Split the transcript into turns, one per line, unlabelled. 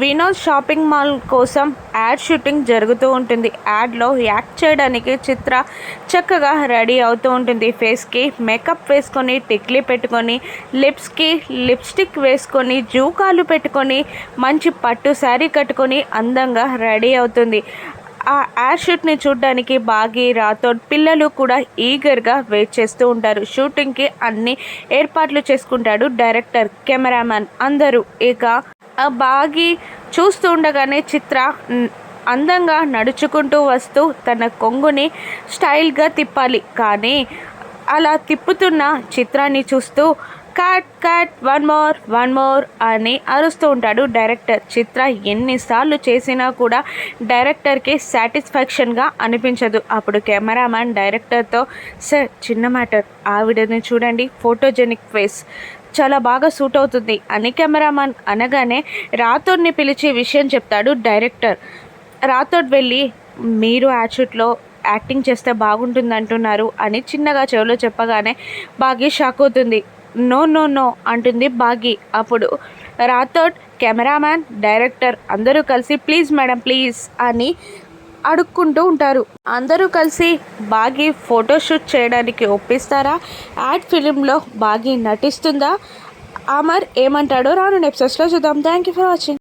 Vinod shopping mall కోసం ad shooting జరుగుతూ ఉంటుంది. యాడ్లో యాక్ట్ చేయడానికి చిత్ర చక్కగా రెడీ అవుతూ ఉంటుంది. ఫేస్కి మేకప్ వేసుకొని టిక్లీ పెట్టుకొని లిప్స్కి లిప్స్టిక్ వేసుకొని జూకాలు పెట్టుకొని మంచి పట్టు శారీ కట్టుకొని అందంగా రెడీ అవుతుంది. ఆ యాడ్ షూట్ని చూడడానికి బాగి రాథోడ్ పిల్లలు కూడా ఈగర్గా వెయిట్ చేస్తూ ఉంటారు. షూటింగ్కి అన్ని ఏర్పాట్లు చేసుకుంటాడు డైరెక్టర్ కెమెరామ్యాన్ అందరూ. ఇక బాగి చూస్తూ ఉండగానే చిత్ర అందంగా నడుచుకుంటూ వస్తూ తన కొంగుని స్టైల్గా తిప్పాలి. కానీ అలా తిప్పుతున్న చిత్రాన్ని చూస్తూ cut cut one more one more అని అరుస్తూ ఉంటాడు డైరెక్టర్. చిత్ర ఎన్నిసార్లు చేసినా కూడా డైరెక్టర్కి సాటిస్ఫాక్షన్గా అనిపించదు. అప్పుడు కెమెరామ్యాన్ డైరెక్టర్తో సార్ చిన్న మ్యాటర్ ఆవిడని చూడండి ఫోటోజెనిక్ ఫేస్ చాలా బాగా సూట్ అవుతుంది అని కెమెరామ్యాన్ అనగానే రాథోడ్ని పిలిచి విషయం చెప్తాడు డైరెక్టర్. రాథోడ్ వెళ్ళి మీరు యాడ్షూట్లో యాక్టింగ్ చేస్తే బాగుంటుంది అంటున్నారు అని చిన్నగా చెవిలో చెప్పగానే బాగి షాక్ అవుతుంది. నో నో నో అంటుంది బాగి అప్పుడు రాథోడ్ కెమెరామ్యాన్ డైరెక్టర్ అందరూ కలిసి ప్లీజ్ మేడం ప్లీజ్ అని అడుక్కుంటూ ఉంటారు. అందరూ కలిసి బాగి ఫోటోషూట్ చేయడానికి ఒప్పిస్తారా? యాడ్ ఫిలింలో బాగి నటిస్తుందా? అమర్ ఏమంటాడో రాను ఎపిసోడ్స్లో చూద్దాం. Thank you for watching